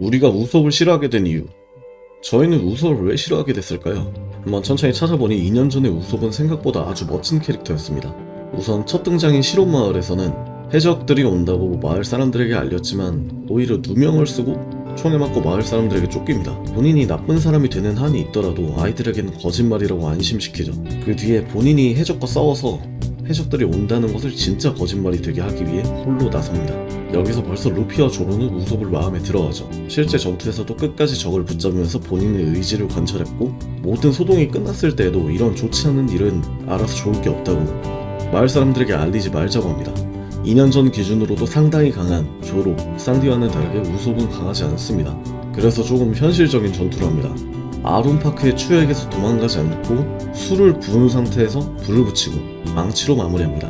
우리가 우섭을 싫어하게 된 이유. 저희는 우섭을 왜 싫어하게 됐을까요? 한번 천천히 찾아보니 2년 전에 우섭은 생각보다 아주 멋진 캐릭터였습니다. 우선 첫 등장인 실온마을에서는 해적들이 온다고 마을 사람들에게 알렸지만 오히려 누명을 쓰고 총에 맞고 마을 사람들에게 쫓깁니다. 본인이 나쁜 사람이 되는 한이 있더라도 아이들에게는 거짓말이라고 안심시키죠. 그 뒤에 본인이 해적과 싸워서 해적들이 온다는 것을 진짜 거짓말이 되게 하기 위해 홀로 나섭니다. 여기서 벌써 루피와 조로는 우섭을 마음에 들어하죠. 실제 전투에서도 끝까지 적을 붙잡으면서 본인의 의지를 관철했고 모든 소동이 끝났을 때에도 이런 좋지 않은 일은 알아서 좋을 게 없다고 마을 사람들에게 알리지 말자고 합니다. 2년 전 기준으로도 상당히 강한 조로, 쌍디와는 다르게 우섭은 강하지 않습니다. 그래서 조금 현실적인 전투를 합니다. 아론파크의 추액에서 도망가지 않고 술을 부은 상태에서 불을 붙이고 망치로 마무리합니다.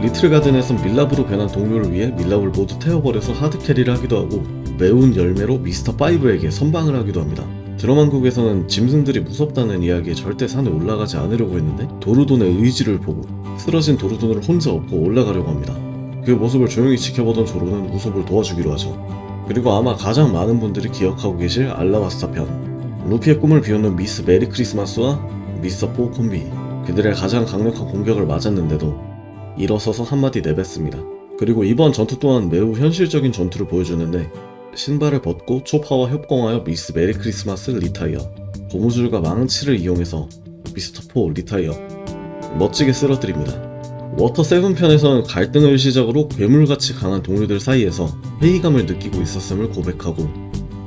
리틀 가든에선 밀랍으로 변한 동료를 위해 밀랍을 모두 태워버려서 하드 캐리를 하기도 하고 매운 열매로 미스터 5에게 선방을 하기도 합니다. 드럼왕국에서는 짐승들이 무섭다는 이야기에 절대 산에 올라가지 않으려고 했는데 도르돈의 의지를 보고 쓰러진 도르돈을 혼자 업고 올라가려고 합니다. 그 모습을 조용히 지켜보던 조로는 우섭을 도와주기로 하죠. 그리고 아마 가장 많은 분들이 기억하고 계실 알라바스타 편 루피의 꿈을 비우는 미스 메리 크리스마스와 미스터 포 콤비 그들의 가장 강력한 공격을 맞았는데도 일어서서 한마디 내뱉습니다. 그리고 이번 전투 또한 매우 현실적인 전투를 보여주는데 신발을 벗고 초파와 협공하여 미스 메리 크리스마스 리타이어 고무줄과 망치를 이용해서 미스터 포 리타이어 멋지게 쓰러뜨립니다. 워터 세븐 편에서는 갈등을 시작으로 괴물같이 강한 동료들 사이에서 회의감을 느끼고 있었음을 고백하고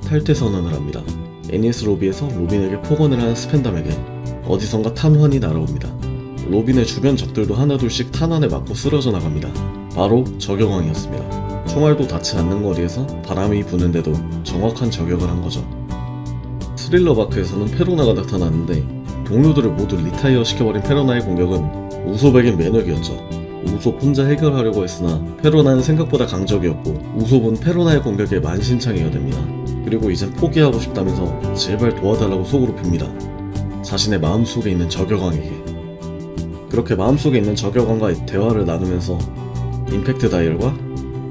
탈퇴 선언을 합니다. 애니스 로비에서 로빈에게 폭언을 하는 스펜담에게 어디선가 탄환이 날아옵니다. 로빈의 주변 적들도 하나둘씩 탄환에 맞고 쓰러져 나갑니다. 바로 저격왕이었습니다. 총알도 닿지 않는 거리에서 바람이 부는데도 정확한 저격을 한 거죠. 스릴러 바크에서는 페로나가 나타났는데 동료들을 모두 리타이어 시켜버린 페로나의 공격은 우솝에겐 매력이었죠. 우솝 혼자 해결하려고 했으나 페로나는 생각보다 강적이었고 우솝은 페로나의 공격에 만신창이가 됩니다. 그리고 이젠 포기하고 싶다면서 제발 도와달라고 속으로 빕니다. 자신의 마음속에 있는 저격왕에게. 그렇게 마음속에 있는 저격왕과 대화를 나누면서 임팩트 다이얼과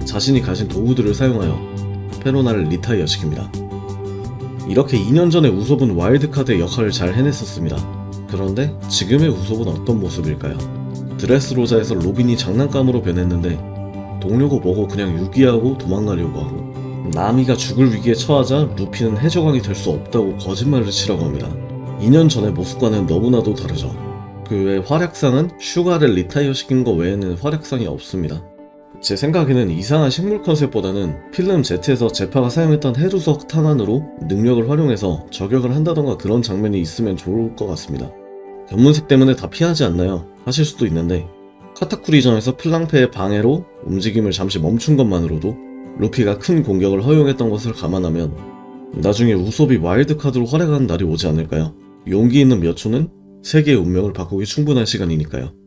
자신이 가진 도구들을 사용하여 페로나를 리타이어 시킵니다. 이렇게 2년 전에 우솝은 와일드카드의 역할을 잘 해냈었습니다. 그런데 지금의 우솝은 어떤 모습일까요? 드레스로자에서 로빈이 장난감으로 변했는데 동료고 뭐고 그냥 유기하고 도망가려고 하고 나미가 죽을 위기에 처하자 루피는 해적왕이 될 수 없다고 거짓말을 치라고 합니다. 2년 전의 모습과는 너무나도 다르죠. 그 외 활약상은 슈가를 리타이어 시킨 거 외에는 활약상이 없습니다. 제 생각에는 이상한 식물 컨셉보다는 필름 Z에서 제파가 사용했던 해루석 탄환으로 능력을 활용해서 저격을 한다던가 그런 장면이 있으면 좋을 것 같습니다. 견문색 때문에 다 피하지 않나요? 하실 수도 있는데 카타쿠리전에서 플랑페의 방해로 움직임을 잠시 멈춘 것만으로도 루피가 큰 공격을 허용했던 것을 감안하면 나중에 우솝이 와일드카드로 활약하는 날이 오지 않을까요? 용기 있는 몇 초는 세계의 운명을 바꾸기 충분한 시간이니까요.